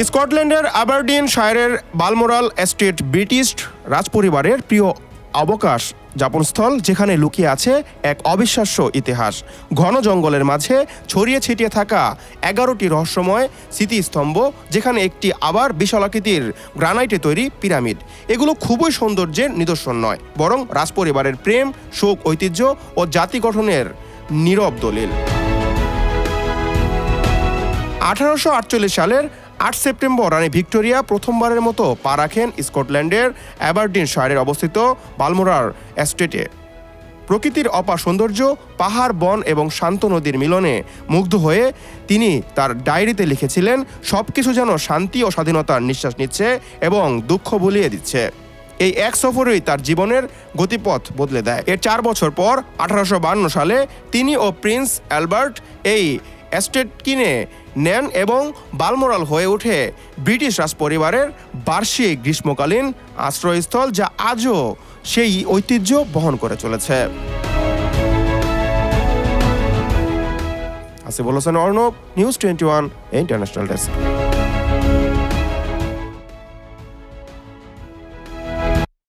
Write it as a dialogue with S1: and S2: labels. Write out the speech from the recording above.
S1: স্কটল্যান্ডের আবারডিন শায়ারের বালমোরাল এস্টেট ব্রিটিশ রাজপরিবারের প্রিয় অবকাশ যাপনস্থল, যেখানে লুকিয়ে আছে এক অবিশ্বাস্য ইতিহাস। ঘন জঙ্গলের মাঝে ছড়িয়ে ছিটিয়ে থাকা এগারোটি রহস্যময় স্মৃতিস্তম্ভ, যেখানে একটি আবার বিশালাকৃতির গ্রানাইটে তৈরি পিরামিড। এগুলো খুবই সৌন্দর্যের নিদর্শন নয়, বরং রাজপরিবারের প্রেম, শোক, ঐতিহ্য ও জাতি গঠনের নীরব দলিল। আঠারোশো আটচল্লিশ সালের আট সেপ্টেম্বর রানী ভিক্টোরিয়া প্রথমবারের মতো পা রাখেন স্কটল্যান্ডের অ্যাবারডিন শহরের অবস্থিত বালমোরার এস্টেটে। প্রকৃতির অপার সৌন্দর্য, পাহাড়, বন এবং শান্ত নদীর মিলনে মুগ্ধ হয়ে তিনি তার ডায়েরিতে লিখেছিলেন সব কিছু যেন শান্তি ও স্বাধীনতার নিঃশ্বাস নিচ্ছে এবং দুঃখ ভুলিয়ে দিচ্ছে। এই এক সফরেই তার জীবনের গতিপথ বদলে দেয়। এর চার বছর পর আঠারোশো সালে তিনি ও প্রিন্স অ্যালবার্ট এই এস্টেট কিনে নেন এবং বালমোরাল হয়ে ওঠে ব্রিটিশ রাজ পরিবারের বার্ষিক গ্রীষ্মকালীন আশ্রয়স্থল যা আজও সেই ঐতিহ্য বহন করে চলেছে। Asiful Hossain Arnab, news twenty one, international desk.